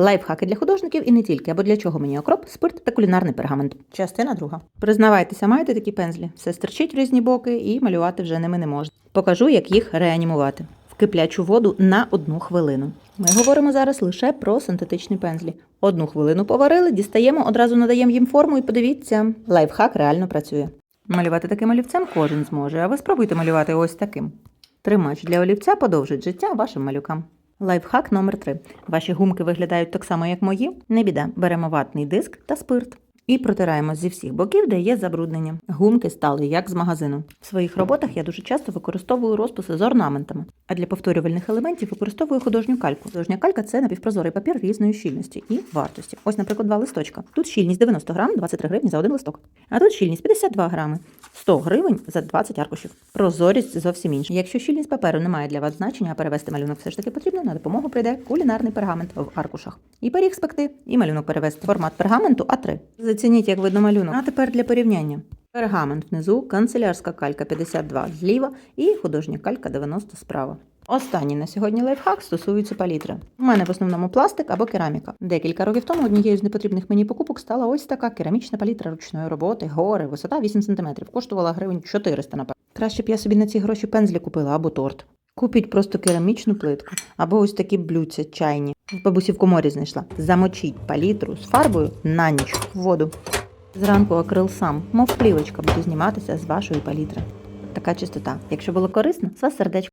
Лайфхаки для художників і не тільки, або для чого мені окроп, спирт та кулінарний пергамент. Частина друга. Признавайтеся, маєте такі пензлі? Все стерчить в різні боки і малювати вже ними не можна. Покажу, як їх реанімувати. В киплячу воду на одну хвилину. Ми говоримо зараз лише про синтетичні пензлі. Одну хвилину поварили, дістаємо, одразу надаємо їм форму і подивіться, лайфхак реально працює. Малювати таким олівцем кожен зможе, а ви спробуйте малювати ось таким. Тримач для олівця подовжить життя вашим малюкам. Лайфхак номер 3 Ваші гумки виглядають так само, як мої. Не біда, беремо ватний диск та спирт. І протираємо зі всіх боків, де є забруднення. Гумки стали як з магазину. В своїх роботах я дуже часто використовую розписи з орнаментами, а для повторювальних елементів використовую художню кальку. Художня калька це напівпрозорий папір різної щільності і вартості. Ось, наприклад, два листочка. Тут щільність 90 грам, 23 гривні за один листок. А тут щільність 52 грами, 100 гривень за 20 аркушів. Прозорість зовсім інша. Якщо щільність паперу не має для вас значення, а перевести малюнок все ж таки потрібно, на допомогу прийде кулінарний пергамент в аркушах. І пиріг спекти, і малюнок перевести. Формат пергаменту А3. Зацініть, як видно малюнок. А тепер для порівняння. Пергамент внизу, канцелярська калька 52 зліва і художня калька 90 справа. Останній на сьогодні лайфхак стосується палітри. У мене в основному пластик або кераміка. Декілька років тому однією з непотрібних мені покупок стала ось така керамічна палітра ручної роботи, гори, висота 8 см. Коштувала гривень 400 напевно. Краще б я собі на ці гроші пензлі купила або торт. Купіть просто керамічну плитку або ось такі блюдця чайні. В бабусі в коморі знайшла. Замочіть палітру з фарбою на ніч в воду. Зранку акрил сам, мов плівочка, буде зніматися з вашої палітри. Така чистота. Якщо було корисно, з вас сердечко.